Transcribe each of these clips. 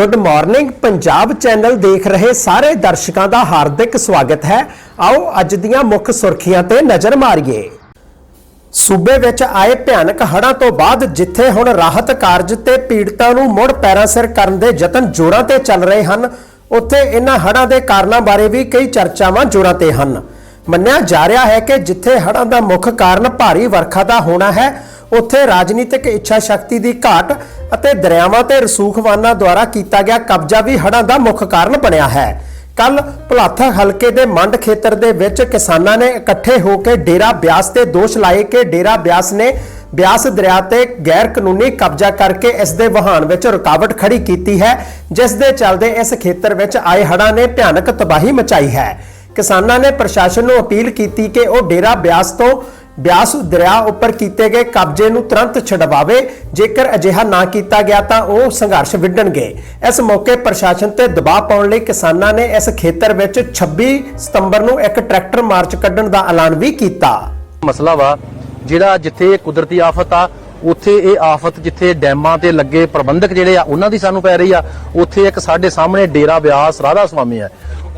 Good morning Punjab channel ਦੇਖ ਰਹੇ ਸਾਰੇ ਦਰਸ਼ਕਾਂ ਦਾ ਹਾਰਦਿਕ ਸਵਾਗਤ ਹੈ। ਆਓ ਅੱਜ ਦੀਆਂ ਮੁੱਖ ਸੁਰਖੀਆਂ ਤੇ ਨਜ਼ਰ ਮਾਰੀਏ। ਸੂਬੇ ਵਿੱਚ ਆਏ ਭਿਆਨਕ ਹੜ੍ਹਾਂ ਤੋਂ ਬਾਅਦ ਜਿੱਥੇ ਹੁਣ ਰਾਹਤ ਕਾਰਜ ਤੇ ਪੀੜਤਾਂ ਨੂੰ ਮੁੜ ਪੈਰਾਂ ਸਿਰ ਕਰਨ ਦੇ ਯਤਨ ਜ਼ੋਰਾਂ ਤੇ ਚੱਲ ਰਹੇ ਹਨ, ਉੱਥੇ ਇਹਨਾਂ ਹੜ੍ਹਾਂ ਦੇ ਕਾਰਨਾਂ ਬਾਰੇ ਵੀ ਕਈ ਚਰਚਾਵਾਂ ਜ਼ੋਰਾਂ ਤੇ ਹਨ। ਮੰਨਿਆ ਜਾ ਰਿਹਾ ਹੈ ਕਿ ਜਿੱਥੇ ਹੜ੍ਹਾਂ ਦਾ ਮੁੱਖ ਕਾਰਨ ਭਾਰੀ ਵਰਖਾ ਦਾ ਹੋਣਾ ਹੈ ਉੱਥੇ ਰਾਜਨੀਤਿਕ ਇੱਛਾ ਸ਼ਕਤੀ ਦੀ ਘਾਟ ਅਤੇ ਦਰਿਆਵਾਂ ਤੇ ਰਸੂਖਵਾਨਾਂ ਦੁਆਰਾ ਕੀਤਾ ਗਿਆ ਕਬਜ਼ਾ ਵੀ ਹੜ੍ਹਾਂ ਦਾ ਮੁੱਖ ਕਾਰਨ ਬਣਿਆ ਹੈ। ਕੱਲ ਭਲਾਥਾ ਹਲਕੇ ਦੇ ਮੰਡ ਖੇਤਰ ਦੇ ਵਿੱਚ ਕਿਸਾਨਾਂ ਨੇ ਇਕੱਠੇ ਹੋ ਕੇ ਡੇਰਾ ਬਿਆਸ ਤੇ ਦੋਸ਼ ਲਾਏ ਕਿ ਡੇਰਾ ਬਿਆਸ ਨੇ ਬਿਆਸ ਦਰਿਆ ਤੇ ਗੈਰ ਕਾਨੂੰਨੀ ਕਬਜ਼ਾ ਕਰਕੇ ਇਸ ਦੇ ਵਹਾਨ ਵਿੱਚ ਰੁਕਾਵਟ ਖੜੀ ਕੀਤੀ ਹੈ, ਜਿਸ ਦੇ ਚੱਲਦੇ ਇਸ ਖੇਤਰ ਵਿੱਚ ਆਏ ਹੜ੍ਹਾਂ ਨੇ ਭਿਆਨਕ ਤਬਾਹੀ ਮਚਾਈ ਹੈ। ਕਿਸਾਨਾਂ ਨੇ ਪ੍ਰਸ਼ਾਸਨ ਨੂੰ ਅਪੀਲ ਕੀਤੀ ਕਿ ਉਹ ਡੇਰਾ ਬਿਆਸ ਤੋਂ ਬਿਆਸ ਦਰਿਆ ਉੱਪਰ ਕੀਤੇ ਗਏ ਕਬਜ਼ੇ ਨੂੰ ਤੁਰੰਤ ਛਡਵਾਵੇ। ਜੇਕਰ ਅਜਿਹਾ ਨਾ ਕੀਤਾ ਗਿਆ ਤਾਂ ਉਹ ਸੰਘਰਸ਼ ਵਿੱਢਣਗੇ। ਇਸ ਮੌਕੇ ਪ੍ਰਸ਼ਾਸਨ ਤੇ ਦਬਾਅ ਪਾਉਣ ਲਈ ਕਿਸਾਨਾਂ ਨੇ ਇਸ ਖੇਤਰ ਵਿੱਚ 26 ਸਤੰਬਰ ਨੂੰ ਇੱਕ ਟਰੈਕਟਰ ਮਾਰਚ ਕੱਢਣ ਦਾ ਐਲਾਨ ਵੀ ਕੀਤਾ। ਮਸਲਾ ਵਾ, ਜਿਹੜਾ ਜਿੱਥੇ ਕੁਦਰਤੀ ਆਫਤ ਆ ਉੱਥੇ ਇਹ ਆਫਤ ਜਿੱਥੇ ਡੈਮਾਂ ਤੇ ਲੱਗੇ ਪ੍ਰਬੰਧਕ ਜਿਹੜੇ ਆ, ਉਹਨਾਂ ਦੀ ਸਾਨੂੰ ਪੈ ਰਹੀ ਆ। ਉੱਥੇ ਇੱਕ ਸਾਡੇ ਸਾਹਮਣੇ ਡੇਰਾ ਬਿਆਸ ਰਾਧਾ ਸੁਆਮੀ ਹੈ।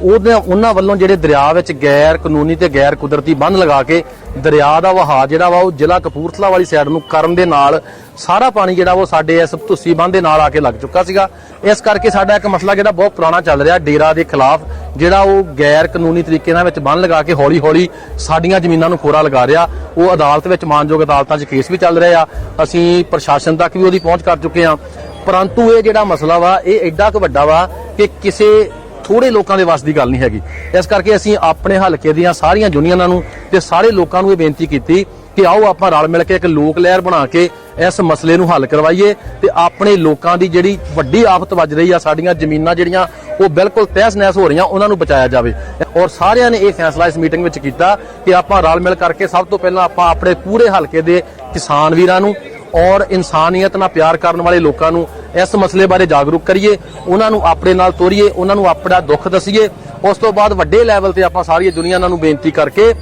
ਉਹਦੇ ਉਹਨਾਂ ਵੱਲੋਂ ਜਿਹੜੇ ਦਰਿਆ ਵਿੱਚ ਗੈਰ ਕਾਨੂੰਨੀ ਤੇ ਗੈਰ ਕੁਦਰਤੀ ਬੰਨ ਲਗਾ ਕੇ ਦਰਿਆ ਦਾ ਵਹਾਅ ਜਿਹੜਾ ਵਾ ਉਹ ਜ਼ਿਲ੍ਹਾ ਕਪੂਰਥਲਾ ਵਾਲੀ ਸਾਈਡ ਨੂੰ ਕਰਨ ਦੇ ਨਾਲ ਸਾਰਾ ਪਾਣੀ ਜਿਹੜਾ ਉਹ ਸਾਡੇ ਇਸ ਧੁੱਸੀ ਬੰਨ ਦੇ ਨਾਲ ਆ ਕੇ ਲੱਗ ਚੁੱਕਾ ਸੀਗਾ। ਇਸ ਕਰਕੇ ਸਾਡਾ ਇੱਕ ਮਸਲਾ ਜਿਹੜਾ ਬਹੁਤ ਪੁਰਾਣਾ ਚੱਲ ਰਿਹਾ ਡੇਰਾ ਦੇ ਖਿਲਾਫ, ਜਿਹੜਾ ਉਹ ਗੈਰ ਕਾਨੂੰਨੀ ਤਰੀਕੇ ਨਾਲ ਵਿੱਚ ਬੰਨ ਲਗਾ ਕੇ ਹੌਲੀ-ਹੌਲੀ ਸਾਡੀਆਂ ਜ਼ਮੀਨਾਂ ਨੂੰ ਖੋਰਾ ਲਗਾ ਰਿਹਾ। ਉਹ ਅਦਾਲਤ ਵਿੱਚ ਮਾਨਯੋਗ ਅਦਾਲਤਾਂ 'ਚ ਕੇਸ ਵੀ ਚੱਲ ਰਹੇ ਆ। ਅਸੀਂ ਪ੍ਰਸ਼ਾਸਨ ਤੱਕ ਵੀ ਉਹਦੀ ਪਹੁੰਚ ਕਰ ਚੁੱਕੇ ਆ ਪਰੰਤੂ ਇਹ ਜਿਹੜਾ ਮਸਲਾ ਵਾ, ਇਹ ਐਡਾ ਕੁ ਵੱਡਾ ਵਾ ਕਿ ਕਿਸੇ ਥੋੜੇ ਲੋਕਾਂ ਦੇ ਵੱਸ ਦੀ ਗੱਲ ਨਹੀਂ ਹੈਗੀ। ਇਸ ਕਰਕੇ ਅਸੀਂ ਆਪਣੇ ਹਲਕੇ ਦੀਆਂ ਸਾਰੀਆਂ ਯੂਨੀਅਨਾਂ ਨੂੰ ਤੇ ਸਾਰੇ ਲੋਕਾਂ ਨੂੰ ਇਹ ਬੇਨਤੀ ਕੀਤੀ ਕਿ ਆਓ ਆਪਾਂ ਰਲ ਮਿਲ ਕੇ ਇੱਕ ਲੋਕ ਲਹਿਰ ਬਣਾ ਕੇ ਇਸ ਮਸਲੇ ਨੂੰ ਹੱਲ ਕਰਵਾਈਏ ਤੇ ਆਪਣੇ ਲੋਕਾਂ ਦੀ ਜਿਹੜੀ ਵੱਡੀ ਆਫਤ ਵੱਜ ਰਹੀ ਆ, ਸਾਡੀਆਂ ਜ਼ਮੀਨਾਂ ਜਿਹੜੀਆਂ, ਉਹ ਬਿਲਕੁਲ ਤਹਿਸ ਨਹਿਸ ਹੋ ਰਹੀਆਂ, ਉਹਨਾਂ ਨੂੰ ਬਚਾਇਆ ਜਾਵੇ। ਔਰ ਸਾਰਿਆਂ ਨੇ ਇਹ ਫੈਸਲਾ ਇਸ ਮੀਟਿੰਗ ਵਿੱਚ ਕੀਤਾ ਕਿ ਆਪਾਂ ਰਲ ਮਿਲ ਕਰਕੇ ਸਭ ਤੋਂ ਪਹਿਲਾਂ ਆਪਾਂ ਆਪਣੇ ਪੂਰੇ ਹਲਕੇ ਦੇ ਕਿਸਾਨ ਵੀਰਾਂ ਨੂੰ ਔਰ ਇਨਸਾਨੀਅਤ ਨਾਲ ਪਿਆਰ ਕਰਨ ਵਾਲੇ ਲੋਕਾਂ ਨੂੰ ਇਸ ਮਸਲੇ ਬਾਰੇ ਜਾਗਰੂਕ ਕਰੀਏ, ਉਹਨਾਂ ਨੂੰ ਆਪਣੇ ਨਾਲ ਤੋਰੀਏ, ਉਹਨਾਂ ਨੂੰ ਆਪਣਾ ਦੁੱਖ ਦਸੀਏ। ਉਸ ਤੋਂ ਬਾਅਦ ਵੱਡੇ ਲੈਵਲ ਤੇ ਆਪਾਂ ਸਾਰੀ ਦੁਨੀਆ ਨੂੰ ਬੇਨਤੀ ਕਰਕੇ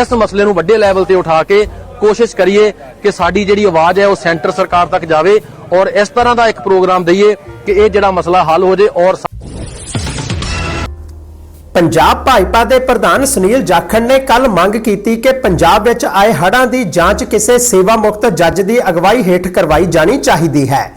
ਇਸ ਮਸਲੇ ਨੂੰ ਵੱਡੇ ਲੈਵਲ ਤੇ ਉਠਾ ਕੇ ਕੋਸ਼ਿਸ਼ ਕਰੀਏ ਕਿ ਸਾਡੀ ਜਿਹੜੀ ਆਵਾਜ਼ ਹੈ ਉਹ ਸੈਂਟਰ ਸਰਕਾਰ ਤੱਕ ਜਾਵੇ ਔਰ ਇਸ ਤਰ੍ਹਾਂ ਦਾ ਇੱਕ ਪ੍ਰੋਗਰਾਮ ਦਈਏ ਕਿ ਇਹ ਜਿਹੜਾ ਮਸਲਾ ਹੱਲ ਹੋ ਜੇ ਔਰ ਪੰਜਾਬ ਭਾਜਪਾ ਦੇ ਪ੍ਰਧਾਨ ਸੁਨੀਲ ਜਾਖੜ ਨੇ ਕੱਲ ਮੰਗ ਕੀਤੀ ਕਿ ਪੰਜਾਬ ਵਿੱਚ ਆਏ ਹੜ੍ਹਾਂ ਦੀ ਜਾਂਚ ਕਿਸੇ ਸੇਵਾ ਮੁਕਤ ਜੱਜ ਦੀ ਅਗਵਾਈ ਹੇਠ ਕਰਵਾਈ ਜਾਣੀ ਚਾਹੀਦੀ ਹੈ।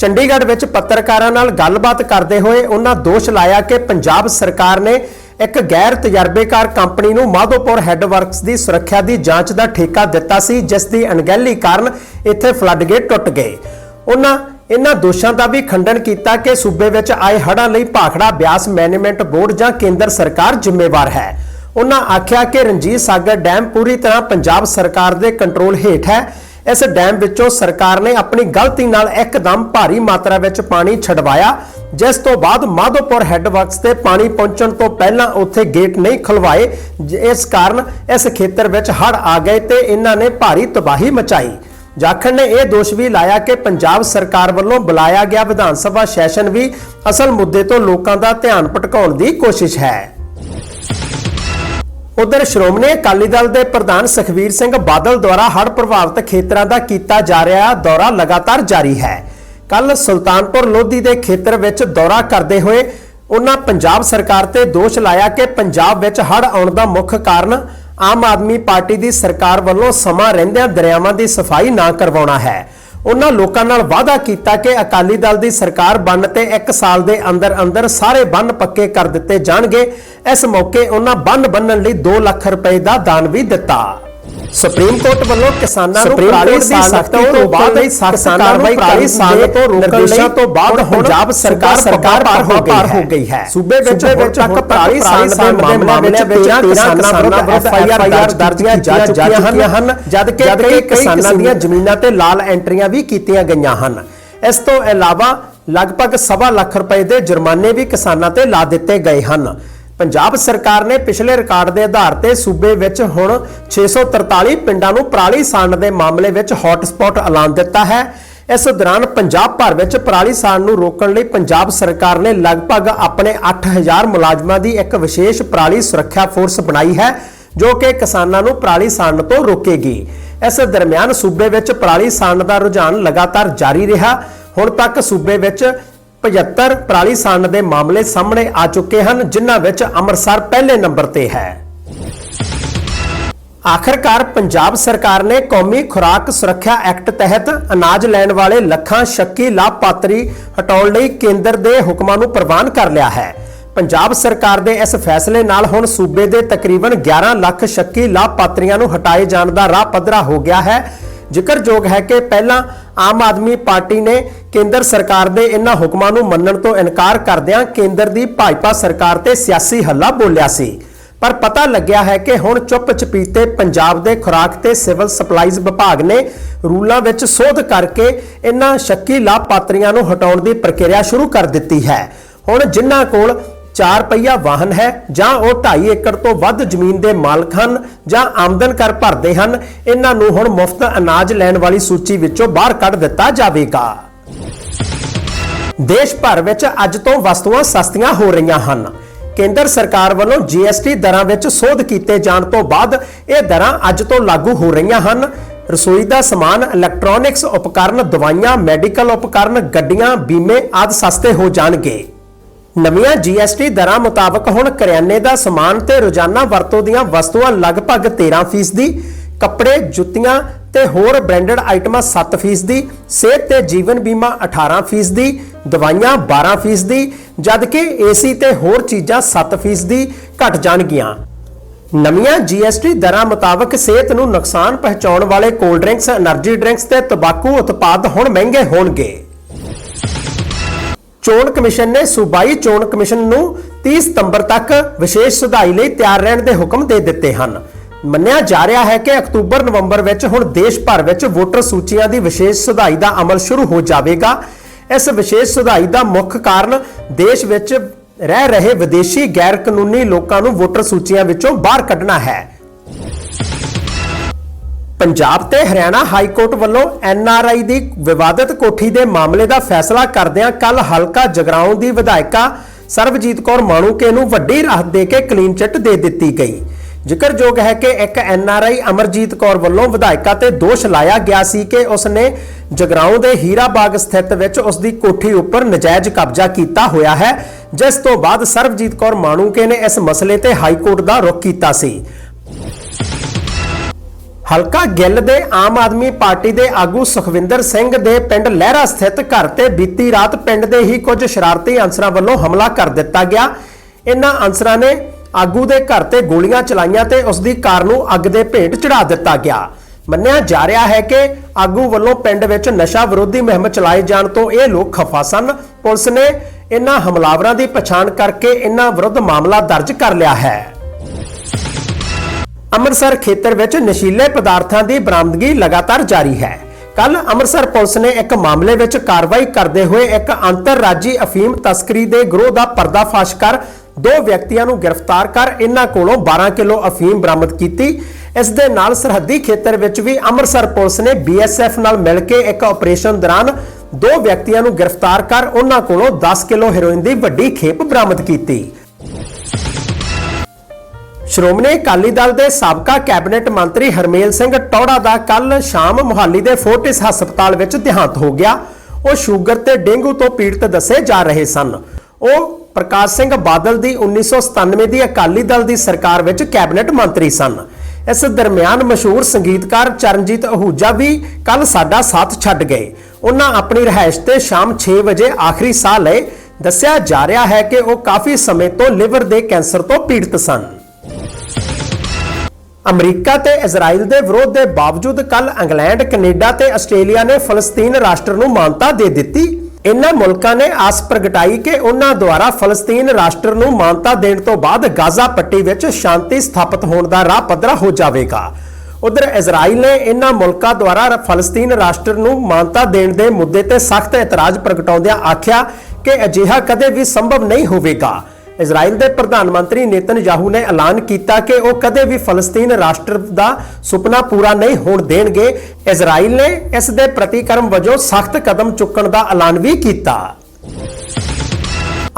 ਚੰਡੀਗੜ੍ਹ ਵਿੱਚ ਪੱਤਰਕਾਰਾਂ ਨਾਲ ਗੱਲਬਾਤ ਕਰਦੇ ਹੋਏ ਉਹਨਾਂ ਦੋਸ਼ ਲਾਇਆ ਕਿ ਪੰਜਾਬ ਸਰਕਾਰ ਨੇ ਇੱਕ ਗੈਰ ਤਜਰਬੇਕਾਰ ਕੰਪਨੀ ਨੂੰ ਮਾਧੋਪੁਰ ਹੈੱਡਵਰਕਸ ਦੀ ਸੁਰੱਖਿਆ ਦੀ ਜਾਂਚ ਦਾ ਠੇਕਾ ਦਿੱਤਾ ਸੀ, ਜਿਸ ਦੀ ਅਣਗਹਿਲੀ ਕਾਰਨ ਇੱਥੇ ਫਲੱਡਗੇਟ ਟੁੱਟ ਗਏ। ਉਹਨਾਂ ਇਹਨਾਂ ਦੋਸ਼ਾਂ ਦਾ ਵੀ ਖੰਡਨ ਕੀਤਾ ਕਿ ਸੂਬੇ ਵਿੱਚ ਆਏ ਹੜ੍ਹਾਂ ਲਈ ਭਾਖੜਾ ਬਿਆਸ ਮੈਨੇਜਮੈਂਟ ਬੋਰਡ ਜਾਂ ਕੇਂਦਰ ਸਰਕਾਰ ਜ਼ਿੰਮੇਵਾਰ ਹੈ। ਉਹਨਾਂ ਆਖਿਆ ਕਿ ਰਣਜੀਤ ਸਾਗਰ ਡੈਮ ਪੂਰੀ ਤਰ੍ਹਾਂ ਪੰਜਾਬ ਸਰਕਾਰ ਦੇ ਕੰਟਰੋਲ ਹੇਠ ਹੈ। ਇਸ ਡੈਮ ਵਿੱਚੋਂ ਸਰਕਾਰ ਨੇ ਆਪਣੀ ਗਲਤੀ ਨਾਲ ਇੱਕਦਮ ਭਾਰੀ ਮਾਤਰਾ ਵਿੱਚ ਪਾਣੀ ਛਡਵਾਇਆ, ਜਿਸ ਤੋਂ ਬਾਅਦ ਮਾਧੋਪੁਰ ਹੈੱਡਵਰਕਸ ਤੇ ਪਾਣੀ ਪਹੁੰਚਣ ਤੋਂ ਪਹਿਲਾਂ ਉੱਥੇ ਗੇਟ ਨਹੀਂ ਖੁਲਵਾਏ ਇਸ ਕਾਰਨ ਇਸ ਖੇਤਰ ਵਿੱਚ ਹੜ੍ਹ ਆ ਗਏ ਤੇ ਇਹਨਾਂ ਨੇ ਭਾਰੀ ਤਬਾਹੀ ਮਚਾਈ। ਜਾਖੜ ਨੇ ਇਹ ਦੋਸ਼ ਵੀ ਲਾਇਆ ਕਿ ਪੰਜਾਬ ਸਰਕਾਰ ਵੱਲੋਂ ਬੁਲਾਇਆ ਗਿਆ ਵਿਧਾਨ ਸਭਾ ਸੈਸ਼ਨ ਵੀ ਅਸਲ ਮੁੱਦੇ ਤੋਂ ਲੋਕਾਂ ਦਾ ਧਿਆਨ ਭਟਕਾਉਣ ਦੀ ਕੋਸ਼ਿਸ਼ ਹੈ। ਉਧਰ ਸ਼੍ਰੋਮਣੀ ਅਕਾਲੀ ਦਲ ਦੇ ਪ੍ਰਧਾਨ ਸੁਖਵੀਰ ਸਿੰਘ ਬਾਦਲ ਦੁਆਰਾ ਹੜ੍ਹ ਪ੍ਰਭਾਵਿਤ ਖੇਤਰਾਂ ਦਾ ਕੀਤਾ ਜਾ ਰਿਹਾ ਦੌਰਾ ਲਗਾਤਾਰ ਜਾਰੀ ਹੈ। ਕੱਲ ਸੁਲਤਾਨਪੁਰ ਲੋਧੀ ਦੇ ਖੇਤਰ ਵਿੱਚ ਦੌਰਾ ਕਰਦੇ ਹੋਏ ਉਹਨਾਂ ਪੰਜਾਬ ਸਰਕਾਰ ਤੇ ਦੋਸ਼ ਲਾਇਆ ਕਿ ਪੰਜਾਬ ਵਿੱਚ ਹੜ੍ਹ ਆਉਣ ਦਾ ਮੁੱਖ ਕਾਰਨ ਆਮ ਆਦਮੀ ਪਾਰਟੀ ਦੀ ਸਰਕਾਰ ਵੱਲੋਂ ਸਮਾਂ ਰਹਿੰਦਿਆਂ ਦਰਿਆਵਾਂ ਦੀ ਸਫ਼ਾਈ ਨਾ ਕਰਵਾਉਣਾ ਹੈ। ਉਹਨਾਂ ਲੋਕਾਂ ਨਾਲ ਵਾਅਦਾ ਕੀਤਾ ਕਿ ਅਕਾਲੀ ਦਲ ਦੀ ਸਰਕਾਰ ਬੰਨ ਤੇ 1 ਸਾਲ ਦੇ ਅੰਦਰ ਅੰਦਰ ਸਾਰੇ ਬੰਨ ਪੱਕੇ ਕਰ ਦਿੱਤੇ ਜਾਣਗੇ। ਇਸ ਮੌਕੇ ਉਹਨਾਂ ਬੰਨ ਬੰਨਣ ਲਈ 2 ਲੱਖ ਰੁਪਏ ਦਾ ਦਾਨ ਵੀ ਦਿੱਤਾ। ਸੁਪਰੀਮ ਕੋਰਟ ਵੱਲੋਂ ਕਿਸਾਨਾਂ ਨੂੰ ਪਰਾਲੀ ਦੀ ਸਖਤੀ ਤੋਂ ਬਾਅਦ ਹੀ ਸਖਤ ਕਾਰਵਾਈ ਪਰਾਲੀ ਸਾਗ ਤੋਂ ਰੋਕਣ ਲਈ ਤੋਂ ਬਾਅਦ ਪੰਜਾਬ ਸਰਕਾਰ ਸਰਕਾਰ ਪਾਰ ਹੋ ਗਈ ਹੈ ਸੂਬੇ ਵਿੱਚ ਹੁਣ ਤੱਕ ਪਰਾਲੀ ਸਾਗ ਦੇ ਮਾਮਲੇ ਵਿੱਚ 13 ਕਿਸਾਨਾਂ ਵਿਰੁੱਧ ਐਫਆਈਆਰ ਦਰਜੀਆਂ ਜਾ ਚੁੱਕੀਆਂ ਹਨ ਜਦ ਕਿ ਕਈ ਕਿਸਾਨਾਂ ਦੀਆਂ ਜ਼ਮੀਨਾਂ ਤੇ ਲਾਲ ਐਂਟਰੀਆਂ ਵੀ ਕੀਤੀਆਂ ਗਈਆਂ ਹਨ। ਇਸ ਤੋਂ ਇਲਾਵਾ ਲਗਭਗ ਸਵਾ ਲੱਖ ਰੁਪਏ ਦੇ ਜੁਰਮਾਨੇ ਵੀ ਕਿਸਾਨਾਂ ਤੇ ਲਾ ਦਿੱਤੇ ਗਏ ਹਨ। ਪੰਜਾਬ ਸਰਕਾਰ ਨੇ ਪਿਛਲੇ ਰਿਕਾਰਡ ਦੇ ਆਧਾਰ ਤੇ ਸੂਬੇ ਵਿੱਚ ਹੁਣ 643 ਪਿੰਡਾਂ ਨੂੰ ਪਰਾਲੀ ਸਾੜਨ ਦੇ ਮਾਮਲੇ ਵਿੱਚ ਹੌਟਸਪੌਟ ਐਲਾਨ ਦਿੱਤਾ ਹੈ। ਇਸ ਦੌਰਾਨ ਪੰਜਾਬ ਭਰ ਵਿੱਚ ਪਰਾਲੀ ਸਾੜਨ ਨੂੰ ਰੋਕਣ ਲਈ ਪੰਜਾਬ ਸਰਕਾਰ ਨੇ ਲਗਭਗ ਆਪਣੇ 8000 ਮੁਲਾਜ਼ਮਾਂ ਦੀ ਇੱਕ ਵਿਸ਼ੇਸ਼ ਪਰਾਲੀ ਸੁਰੱਖਿਆ ਫੋਰਸ ਬਣਾਈ ਹੈ, ਜੋ ਕਿ ਕਿਸਾਨਾਂ ਨੂੰ ਪਰਾਲੀ ਸਾੜਨ ਤੋਂ ਰੋਕੇਗੀ। ਇਸ ਦਰਮਿਆਨ ਸੂਬੇ ਵਿੱਚ ਪਰਾਲੀ ਸਾੜਨ ਦਾ ਰੁਝਾਨ ਲਗਾਤਾਰ ਜਾਰੀ ਰਿਹਾ। ਹੁਣ ਤੱਕ ਸੂਬੇ ਵਿੱਚ 75 ਪਰਾਲੀ ਸਾੜਨ ਦੇ ਮਾਮਲੇ ਸਾਹਮਣੇ ਆ ਚੁੱਕੇ ਹਨ, ਜਿਨ੍ਹਾਂ ਵਿੱਚ ਅੰਮ੍ਰਿਤਸਰ ਪਹਿਲੇ ਨੰਬਰ ਤੇ ਹੈ। ਆਖਰਕਾਰ ਪੰਜਾਬ ਸਰਕਾਰ ਨੇ ਕੌਮੀ ਖੁਰਾਕ ਸੁਰੱਖਿਆ ਐਕਟ ਤਹਿਤ ਅਨਾਜ ਲੈਣ ਵਾਲੇ ਲੱਖਾਂ ਸ਼ੱਕੀ ਲਾਭਪਾਤਰੀ ਹਟਾਉਣ ਲਈ ਕੇਂਦਰ ਦੇ ਹੁਕਮਾਂ ਨੂੰ ਪ੍ਰਵਾਨ ਕਰ ਲਿਆ ਹੈ। ਪੰਜਾਬ ਸਰਕਾਰ ਦੇ ਇਸ ਫੈਸਲੇ ਨਾਲ ਹੁਣ ਸੂਬੇ ਦੇ ਤਕਰੀਬਨ 11 ਲੱਖ ਸ਼ੱਕੀ ਲਾਭਪਾਤਰੀਆਂ ਨੂੰ ਹਟਾਏ ਜਾਣ ਦਾ ਰਾਹ ਪੱਧਰਾ ਹੋ ਗਿਆ ਹੈ। ਜ਼ਿਕਰਯੋਗ ਹੈ ਕਿ ਪਹਿਲਾਂ ਆਮ ਆਦਮੀ ਪਾਰਟੀ ਨੇ ਕੇਂਦਰ ਸਰਕਾਰ ਦੇ ਇਨ੍ਹਾਂ ਹੁਕਮਾਂ ਨੂੰ ਮੰਨਣ ਤੋਂ ਇਨਕਾਰ ਕਰਦਿਆਂ ਕੇਂਦਰ ਦੀ ਭਾਜਪਾ ਸਰਕਾਰ ਤੇ ਸਿਆਸੀ ਹੱਲਾ ਬੋਲਿਆ ਸੀ। ਪਰ ਪਤਾ ਲੱਗਿਆ ਹੈ ਕਿ ਹੁਣ ਚੁੱਪ ਚਪੀਤੇ ਪੰਜਾਬ ਦੇ ਖੁਰਾਕ ਤੇ ਸਿਵਲ ਸਪਲਾਈਜ਼ ਵਿਭਾਗ ਨੇ ਰੂਲਾਂ ਵਿੱਚ ਸੋਧ ਕਰਕੇ ਇਹਨਾਂ ਸ਼ੱਕੀ ਲਾਭਪਾਤਰੀਆਂ ਨੂੰ ਹਟਾਉਣ ਦੀ ਪ੍ਰਕਿਰਿਆ ਸ਼ੁਰੂ ਕਰ ਦਿੱਤੀ ਹੈ। ਹੁਣ ਜਿਨ੍ਹਾਂ ਕੋਲ ਚਾਰ ਪਹੀਆ ਵਾਹਨ ਹੈ, ਜਾਂ ਉਹ 2.5 ਏਕੜ ਤੋਂ ਵੱਧ ਜ਼ਮੀਨ ਦੇ ਮਾਲਕ ਹਨ, ਜਾਂ ਆਮਦਨ ਕਰ ਭਰਦੇ ਹਨ, ਇਹਨਾਂ ਨੂੰ ਹੁਣ ਮੁਫਤ ਅਨਾਜ ਲੈਣ ਵਾਲੀ ਸੂਚੀ ਵਿੱਚੋਂ ਬਾਹਰ ਕੱਢ ਦਿੱਤਾ ਜਾਵੇਗਾ। ਦੇਸ਼ ਭਰ ਵਿੱਚ ਅੱਜ ਤੋਂ ਵਸਤੂਆਂ ਸਸਤੀਆਂ ਹੋ ਰਹੀਆਂ ਹਨ। ਕੇਂਦਰ ਸਰਕਾਰ ਵੱਲੋਂ GST ਦਰਾਂ ਵਿੱਚ ਸੋਧ ਕੀਤੇ ਜਾਣ ਤੋਂ ਬਾਅਦ ਇਹ ਦਰਾਂ ਅੱਜ ਤੋਂ ਲਾਗੂ ਹੋ ਰਹੀਆਂ ਹਨ। ਰਸੋਈ ਦਾ ਸਮਾਨ, ਇਲੈਕਟ੍ਰੋਨਿਕਸ ਉਪਕਰਨ, ਦਵਾਈਆਂ, ਮੈਡੀਕਲ ਉਪਕਰਨ, ਗੱਡੀਆਂ, ਬੀਮੇ ਆਦਿ ਸਸਤੇ ਹੋ ਜਾਣਗੇ। ਨਵੀਆਂ ਜੀਐਸਟੀ ਦਰਾਂ ਮੁਤਾਬਕ ਹੁਣ ਕਰਿਆਨੇ ਦਾ ਸਮਾਨ ਤੇ ਰੋਜ਼ਾਨਾ ਵਰਤੋਂ ਦੀਆਂ ਵਸਤੂਆਂ ਲਗਭਗ 13% ਦੀ ਕੱਪੜੇ, ਜੁੱਤੀਆਂ ਤੇ ਹੋਰ ਬ੍ਰਾਂਡਡ ਆਈਟਮਾਂ 7% ਦੀ ਸਿਹਤ ਤੇ ਜੀਵਨ ਬੀਮਾ 18% ਦੀ ਦਵਾਈਆਂ 12% ਦੀ ਜਦਕਿ ਏਸੀ ਤੇ ਹੋਰ ਚੀਜ਼ਾਂ 7% ਦੀ ਘਟ ਜਾਣਗੀਆਂ। ਨਵੀਆਂ ਜੀਐਸਟੀ ਦਰਾਂ ਮੁਤਾਬਕ ਸਿਹਤ ਨੂੰ ਨੁਕਸਾਨ ਪਹੁੰਚਾਉਣ ਵਾਲੇ ਕੋਲਡ ਡਰਿੰਕਸ એનર્ਜੀ ਡਰਿੰਕਸ ਤੇ ਤੰਬਾਕੂ ਉਤਪਾਦ ਹੁਣ ਮਹਿੰਗੇ ਹੋਣਗੇ। ਚੋਣ ਕਮਿਸ਼ਨ ਨੇ ਸੂਬਾਈ ਚੋਣ ਕਮਿਸ਼ਨ ਨੂੰ 30 ਸਤੰਬਰ ਤੱਕ ਵਿਸ਼ੇਸ਼ ਸੁਧਾਈ ਲਈ ਤਿਆਰ ਰਹਿਣ ਦੇ ਹੁਕਮ ਦੇ ਦਿੱਤੇ ਹਨ। ਮੰਨਿਆ ਜਾ ਰਿਹਾ ਹੈ ਕਿ ਅਕਤੂਬਰ ਨਵੰਬਰ ਵਿੱਚ ਹੁਣ ਦੇਸ਼ ਭਰ ਵਿੱਚ ਵੋਟਰ ਸੂਚੀਆਂ ਦੀ ਵਿਸ਼ੇਸ਼ ਸੁਧਾਈ ਦਾ ਅਮਲ ਸ਼ੁਰੂ ਹੋ ਜਾਵੇਗਾ। ਇਸ ਵਿਸ਼ੇਸ਼ ਸੁਧਾਈ ਦਾ ਮੁੱਖ ਕਾਰਨ ਦੇਸ਼ ਵਿੱਚ ਰਹਿ ਰਹੇ ਵਿਦੇਸ਼ੀ ਗੈਰ ਕਾਨੂੰਨੀ ਲੋਕਾਂ ਨੂੰ ਵੋਟਰ ਸੂਚੀਆਂ ਵਿੱਚੋਂ ਬਾਹਰ ਕੱਢਣਾ ਹੈ। ਪੰਜਾਬ ਤੇ ਹਰਿਆਣਾ ਹਾਈ ਕੋਰਟ ਵੱਲੋਂ ਐਨਆਰਆਈ ਦੀ ਵਿਵਾਦਤ ਕੋਠੀ ਦੇ ਮਾਮਲੇ ਦਾ ਫੈਸਲਾ ਕਰਦਿਆਂ ਕੱਲ ਹਲਕਾ ਜਗਰਾਉਂ ਦੀ ਵਿਧਾਇਕਾ ਸਰਬਜੀਤ ਕੌਰ ਮਾਣੂਕੇ ਨੂੰ ਵੱਡੀ ਰਾਹਤ ਦੇ ਕੇ ਕਲੀਨ ਚਿੱਟ ਦੇ ਦਿੱਤੀ ਗਈ। ਜ਼ਿਕਰਯੋਗ ਹੈ ਕਿ ਇੱਕ ਐਨਆਰਆਈ ਅਮਰਜੀਤ ਕੌਰ ਵੱਲੋਂ ਵਿਧਾਇਕਾ ਤੇ ਦੋਸ਼ ਲਾਇਆ ਗਿਆ ਸੀ ਕਿ ਉਸਨੇ ਜਗਰਾਉਂ ਦੇ ਹੀਰਾ ਬਾਗ ਸਥਿਤ ਵਿੱਚ ਉਸ ਦੀ ਕੋਠੀ ਉੱਪਰ ਨਜਾਇਜ਼ ਕਬਜ਼ਾ ਕੀਤਾ ਹੋਇਆ ਹੈ, ਜਿਸ ਤੋਂ ਬਾਅਦ ਸਰਬਜੀਤ ਕੌਰ ਮਾਣੂਕੇ ਨੇ ਇਸ ਮਸਲੇ ਤੇ ਹਾਈ ਕੋਰਟ ਦਾ ਰੁਖ ਕੀਤਾ ਸੀ। ਹਲਕਾ ਗਿੱਲ ਦੇ ਆਮ ਆਦਮੀ ਪਾਰਟੀ ਦੇ ਆਗੂ ਸੁਖਵਿੰਦਰ ਸਿੰਘ ਦੇ ਪਿੰਡ ਲਹਿਰਾ ਸਥਿਤ ਘਰ ਤੇ ਬੀਤੀ ਰਾਤ ਪਿੰਡ ਦੇ ਹੀ ਕੁਝ ਸ਼ਰਾਰਤੀ ਅਨਸਰਾਂ ਵੱਲੋਂ ਹਮਲਾ ਕਰ ਦਿੱਤਾ ਗਿਆ। ਇਨ੍ਹਾਂ ਅਨਸਰਾਂ ਨੇ ਆਗੂ ਦੇ ਘਰ ਤੇ ਗੋਲੀਆਂ ਚਲਾਈਆਂ ਤੇ ਉਸ ਦੀ ਕਾਰ ਨੂੰ ਅੱਗ ਦੇ ਭੇਟ ਚੜਾ ਦਿੱਤਾ ਗਿਆ। ਮੰਨਿਆ ਜਾ ਰਿਹਾ ਹੈ ਕਿ ਆਗੂ ਵੱਲੋਂ ਪਿੰਡ ਵਿੱਚ ਨਸ਼ਾ ਵਿਰੋਧੀ ਮੁਹਿੰਮ ਚਲਾਏ ਜਾਣ ਤੋਂ ਇਹ ਲੋਕ ਖਫਾ ਸਨ। ਪੁਲਿਸ ਨੇ ਇਨ੍ਹਾਂ ਹਮਲਾਵਰਾਂ ਦੀ ਪਛਾਣ ਕਰਕੇ ਇਨ੍ਹਾਂ ਵਿਰੁੱਧ ਮਾਮਲਾ ਦਰਜ ਕਰ ਲਿਆ ਹੈ। ਅੰਮ੍ਰਿਤਸਰ ਖੇਤਰ ਵਿੱਚ ਨਸ਼ੀਲੇ ਪਦਾਰਥਾਂ ਦੀ ਬਰਾਮਦਗੀ ਲਗਾਤਾਰ ਜਾਰੀ ਹੈ। ਕੱਲ ਅੰਮ੍ਰਿਤਸਰ ਪੁਲਿਸ ਨੇ ਇੱਕ ਮਾਮਲੇ ਵਿੱਚ ਕਾਰਵਾਈ ਕਰਦੇ ਹੋਏ ਇੱਕ ਅੰਤਰਰਾਜੀ ਅਫੀਮ ਤਸਕਰੀ ਦੇ ਗਰੋਹ ਦਾ ਪਰਦਾਫਾਸ਼ ਕਰ ਦੋ ਵਿਅਕਤੀਆਂ ਨੂੰ ਗ੍ਰਿਫਤਾਰ ਕਰ ਇਹਨਾਂ ਕੋਲੋਂ 12 ਕਿਲੋ ਅਫੀਮ ਬਰਾਮਦ ਕੀਤੀ। ਇਸ ਦੇ ਨਾਲ ਸਰਹੱਦੀ ਖੇਤਰ ਵਿੱਚ ਵੀ ਅੰਮ੍ਰਿਤਸਰ ਪੁਲਿਸ ਨੇ ਬੀਐਸਐਫ ਨਾਲ ਮਿਲ ਕੇ ਇੱਕ ਆਪਰੇਸ਼ਨ ਦੌਰਾਨ ਦੋ ਵਿਅਕਤੀਆਂ ਨੂੰ ਗ੍ਰਿਫਤਾਰ ਕਰ ਉਹਨਾਂ ਕੋਲੋਂ 10 ਕਿਲੋ ਹੈਰੋਇਨ ਦੀ ਵੱਡੀ ਖੇਪ ਬਰਾਮਦ ਕੀਤੀ। ਸ਼੍ਰੋਮਣੀ ਅਕਾਲੀ ਦਲ ਦੇ ਸਾਬਕਾ ਕੈਬਨਿਟ ਮੰਤਰੀ ਹਰਮੇਲ ਸਿੰਘ ਟੌੜਾ ਦਾ ਕੱਲ ਸ਼ਾਮ ਮੁਹਾਲੀ ਦੇ ਫੋਰਟਿਸ ਹਸਪਤਾਲ ਵਿੱਚ ਦੇਹਾਂਤ ਹੋ ਗਿਆ। ਉਹ ਸ਼ੂਗਰ ਤੇ ਡੇਂਗੂ ਤੋਂ ਪੀੜਤ ਦੱਸੇ ਜਾ ਰਹੇ ਸਨ। ਉਹ ਪ੍ਰਕਾਸ਼ ਸਿੰਘ ਬਾਦਲ ਦੀ 1997 ਦੀ ਅਕਾਲੀ ਦਲ ਦੀ ਸਰਕਾਰ ਵਿੱਚ ਕੈਬਨਿਟ ਮੰਤਰੀ ਸਨ। ਇਸ ਦਰਮਿਆਨ ਮਸ਼ਹੂਰ ਸੰਗੀਤਕਾਰ ਚਰਨਜੀਤ ਅਹੂਜਾ ਵੀ ਕੱਲ ਸਾਡਾ ਸਾਥ ਛੱਡ ਗਏ। ਉਹਨਾਂ ਆਪਣੀ ਰਿਹਾਇਸ਼ ਤੇ ਸ਼ਾਮ 6 ਵਜੇ ਆਖਰੀ ਸਾਹ ਲਏ। ਦੱਸਿਆ ਜਾ ਰਿਹਾ ਹੈ ਕਿ ਉਹ ਕਾਫੀ ਸਮੇਂ ਤੋਂ ਲਿਵਰ ਦੇ ਕੈਂਸਰ ਤੋਂ ਪੀੜਤ ਸਨ। ਅਮਰੀਕਾ ਤੇ ਇਜ਼ਰਾਈਲ ਦੇ ਵਿਰੋਧ ਦੇ ਬਾਵਜੂਦ ਕੱਲ ਇੰਗਲੈਂਡ, ਕੈਨੇਡਾ ਤੇ ਆਸਟ੍ਰੇਲੀਆ ਨੇ ਫਲਸਤੀਨ ਰਾਸ਼ਟਰ ਨੂੰ ਮਾਨਤਾ ਦੇ ਦਿੱਤੀ। ਇਨ੍ਹਾਂ ਮੁਲਕਾਂ ਨੇ ਆਸ ਪ੍ਰਗਟਾਈ ਕਿ ਉਹਨਾਂ ਦੁਆਰਾ ਫਲਸਤੀਨ ਰਾਸ਼ਟਰ ਨੂੰ ਮਾਨਤਾ ਦੇਣ ਤੋਂ ਬਾਅਦ ਗਾਜ਼ਾ ਪੱਟੀ ਵਿੱਚ ਸ਼ਾਂਤੀ ਸਥਾਪਿਤ ਹੋਣ ਦਾ ਰਾਹ ਪੱਧਰਾ ਹੋ ਜਾਵੇਗਾ। ਉਧਰ ਇਜ਼ਰਾਈਲ ਨੇ ਇਨ੍ਹਾਂ ਮੁਲਕਾਂ ਦੁਆਰਾ ਫਲਸਤੀਨ ਰਾਸ਼ਟਰ ਨੂੰ ਮਾਨਤਾ ਦੇਣ ਦੇ ਮੁੱਦੇ ਤੇ ਸਖਤ ਇਤਰਾਜ਼ ਪ੍ਰਗਟਾਉਂਦਿਆਂ ਆਖਿਆ ਕਿ ਅਜਿਹਾ ਕਦੇ ਵੀ ਸੰਭਵ ਨਹੀਂ ਹੋਵੇਗਾ। ਇਜ਼ਰਾਈਲ ਦੇ ਪ੍ਰਧਾਨ ਮੰਤਰੀ ਨੇਤਨਯਾਹੂ ਨੇ ਐਲਾਨ ਕੀਤਾ ਕਿ ਉਹ ਕਦੇ ਵੀ ਫਲਸਤੀਨ ਰਾਸ਼ਟਰ ਦਾ ਸੁਪਨਾ ਪੂਰਾ ਨਹੀਂ ਹੋਣ ਦੇਣਗੇ। ਇਜ਼ਰਾਈਲ ਨੇ ਇਸ ਦੇ ਪ੍ਰਤੀਕਰਮ ਵਜੋਂ ਸਖਤ ਕਦਮ ਚੁੱਕਣ ਦਾ ਐਲਾਨ ਵੀ ਕੀਤਾ।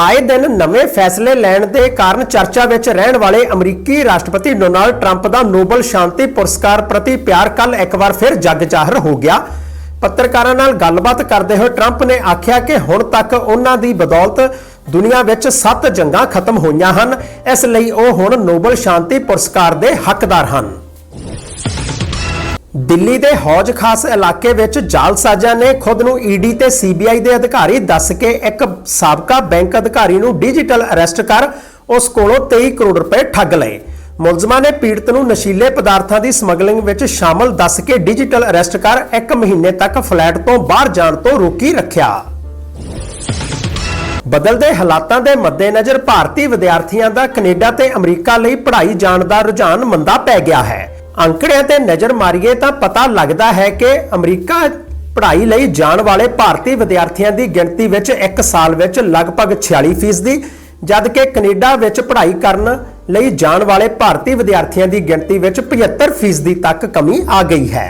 ਆਏ ਦਿਨ ਨਵੇਂ ਫੈਸਲੇ ਲੈਣ ਦੇ ਕਾਰਨ ਚਰਚਾ ਵਿੱਚ ਰਹਿਣ ਵਾਲੇ ਅਮਰੀਕੀ ਰਾਸ਼ਟਰਪਤੀ ਡੋਨਾਲਡ ਟਰੰਪ ਦਾ ਨੋਬਲ ਸ਼ਾਂਤੀ ਪੁਰਸਕਾਰ ਪ੍ਰਤੀ ਪਿਆਰ ਕੱਲ ਇੱਕ ਵਾਰ ਫਿਰ ਜੱਗ ਜ਼ਾਹਰ ਹੋ ਗਿਆ। ਪੱਤਰਕਾਰਾਂ ਨਾਲ ਗੱਲਬਾਤ ਕਰਦੇ ਹੋਏ ਟਰੰਪ ਨੇ ਆਖਿਆ ਕਿ ਹੁਣ ਤੱਕ ਉਹਨਾਂ ਦੀ ਬਦੌਲਤ ਦੁਨੀਆ ਵਿੱਚ 7 ਜੰਗਾਂ ਖਤਮ ਹੋਈਆਂ ਹਨ। ਇਸ ਲਈ ਉਹ ਹੁਣ ਨੋਬਲ ਸ਼ਾਂਤੀ ਪੁਰਸਕਾਰ ਦੇ ਹੱਕਦਾਰ ਹਨ। ਦਿੱਲੀ ਦੇ ਹੌਜ ਖਾਸ ਇਲਾਕੇ ਵਿੱਚ ਜਾਲਸਾਜ਼ਾਂ ਨੇ ਖੁਦ ਨੂੰ ਈਡੀ ਤੇ ਸੀਬੀਆਈ ਦੇ ਅਧਿਕਾਰੀ ਦੱਸ ਕੇ ਇੱਕ ਸਾਬਕਾ ਬੈਂਕ ਅਧਿਕਾਰੀ ਨੂੰ ਡਿਜੀਟਲ ਅਰੈਸਟ ਕਰ ਉਸ ਕੋਲੋਂ 23 ਕਰੋੜ ਰੁਪਏ ਠੱਗ ਲਏ। ਮੁਲਜ਼ਮਾਂ ਨੇ ਪੀੜਤ ਨੂੰ ਨਸ਼ੀਲੇ ਪਦਾਰਥਾਂ ਦੀ ਸਮਗਲਿੰਗ ਵਿੱਚ ਸ਼ਾਮਲ ਦੱਸ ਕੇ ਡਿਜੀਟਲ ਅਰੈਸਟ ਕਰ ਇੱਕ ਮਹੀਨੇ ਤੱਕ ਫਲੈਟ ਤੋਂ ਬਾਹਰ ਜਾਣ ਤੋਂ ਰੋਕੀ ਰੱਖਿਆ। ਬਦਲਦੇ ਹਾਲਾਤਾਂ ਦੇ ਮੱਦੇਨਜ਼ਰ ਭਾਰਤੀ ਵਿਦਿਆਰਥੀਆਂ ਦਾ ਕੈਨੇਡਾ ਤੇ ਅਮਰੀਕਾ ਲਈ ਪੜ੍ਹਾਈ ਜਾਣ ਦਾ ਰੁਝਾਨ ਮੰਦਾ ਪੈ ਗਿਆ ਹੈ। ਅੰਕੜਿਆਂ ਤੇ ਨਜ਼ਰ ਮਾਰੀਏ ਤਾਂ ਪਤਾ ਲੱਗਦਾ ਹੈ ਕਿ ਅਮਰੀਕਾ ਪੜ੍ਹਾਈ ਲਈ ਜਾਣ ਵਾਲੇ ਭਾਰਤੀ ਵਿਦਿਆਰਥੀਆਂ ਦੀ ਗਿਣਤੀ ਵਿੱਚ ਇੱਕ ਸਾਲ ਵਿੱਚ ਲਗਭਗ 46% ਜਦ ਕਿ ਕੈਨੇਡਾ ਵਿੱਚ ਪੜ੍ਹਾਈ ਕਰਨ ਲਈ ਜਾਣ ਵਾਲੇ ਭਾਰਤੀ ਵਿਦਿਆਰਥੀਆਂ ਦੀ ਗਿਣਤੀ ਵਿੱਚ 75% ਤੱਕ ਕਮੀ ਆ ਗਈ ਹੈ।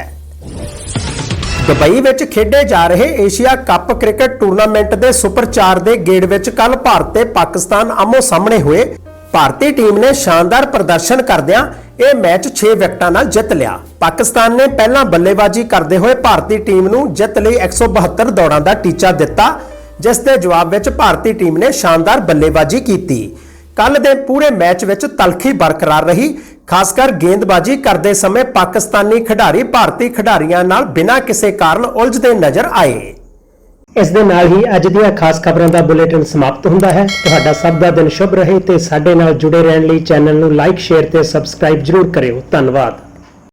ਦੁਬਈ ਵਿੱਚ ਖੇਡੇ ਜਾ ਰਹੇ ਏਸ਼ੀਆ ਕੱਪ ਕ੍ਰਿਕਟ ਟੂਰਨਾਮੈਂਟ ਦੇ ਸੁਪਰ 4 ਦੇ ਗੇੜ ਵਿੱਚ ਕੱਲ ਭਾਰਤ ਤੇ ਪਾਕਿਸਤਾਨ ਆਮੋ ਸਾਹਮਣੇ ਹੋਏ। ਭਾਰਤੀ ਟੀਮ ਨੇ ਸ਼ਾਨਦਾਰ ਪ੍ਰਦਰਸ਼ਨ ਕਰਦਿਆਂ ਇਹ ਮੈਚ 6 ਵਿਕਟਾਂ ਨਾਲ ਜਿੱਤ ਲਿਆ। ਪਾਕਿਸਤਾਨ ਨੇ ਪਹਿਲਾਂ ਬੱਲੇਬਾਜ਼ੀ ਕਰਦੇ ਹੋਏ ਭਾਰਤੀ ਟੀਮ ਨੂੰ ਜਿੱਤ ਲਈ 172 ਦੌੜਾਂ ਦਾ ਟੀਚਾ ਦਿੱਤਾ, ਜਿਸ ਦੇ ਜਵਾਬ ਵਿੱਚ ਭਾਰਤੀ ਟੀਮ ਨੇ ਸ਼ਾਨਦਾਰ ਬੱਲੇਬਾਜ਼ੀ ਕੀਤੀ। ਕੱਲ ਦੇ ਪੂਰੇ ਮੈਚ ਵਿੱਚ ਤਲਖੀ ਬਰਕਰਾਰ ਰਹੀ। ਖਾਸ ਕਰ ਗੇਂਦਬਾਜ਼ੀ ਕਰਦੇ ਸਮੇਂ ਪਾਕਿਸਤਾਨੀ ਖਿਡਾਰੀ ਭਾਰਤੀ ਖਿਡਾਰੀਆਂ ਨਾਲ ਬਿਨਾਂ ਕਿਸੇ ਕਾਰਨ ਉਲਝਦੇ ਨਜ਼ਰ ਆਏ। ਇਸ ਦੇ ਨਾਲ ਹੀ ਅੱਜ ਦੀਆਂ ਖਾਸ ਖਬਰਾਂ ਦਾ ਬੁਲੇਟਿਨ ਸਮਾਪਤ ਹੁੰਦਾ ਹੈ। ਤੁਹਾਡਾ ਸਭ ਦਾ ਦਿਨ ਸ਼ੁਭ ਰਹੇ ਤੇ ਸਾਡੇ ਨਾਲ ਜੁੜੇ ਰਹਿਣ ਲਈ ਚੈਨਲ ਨੂੰ ਲਾਈਕ, ਸ਼ੇਅਰ ਤੇ ਸਬਸਕ੍ਰਾਈਬ ਜਰੂਰ ਕਰਿਓ। ਧੰਨਵਾਦ।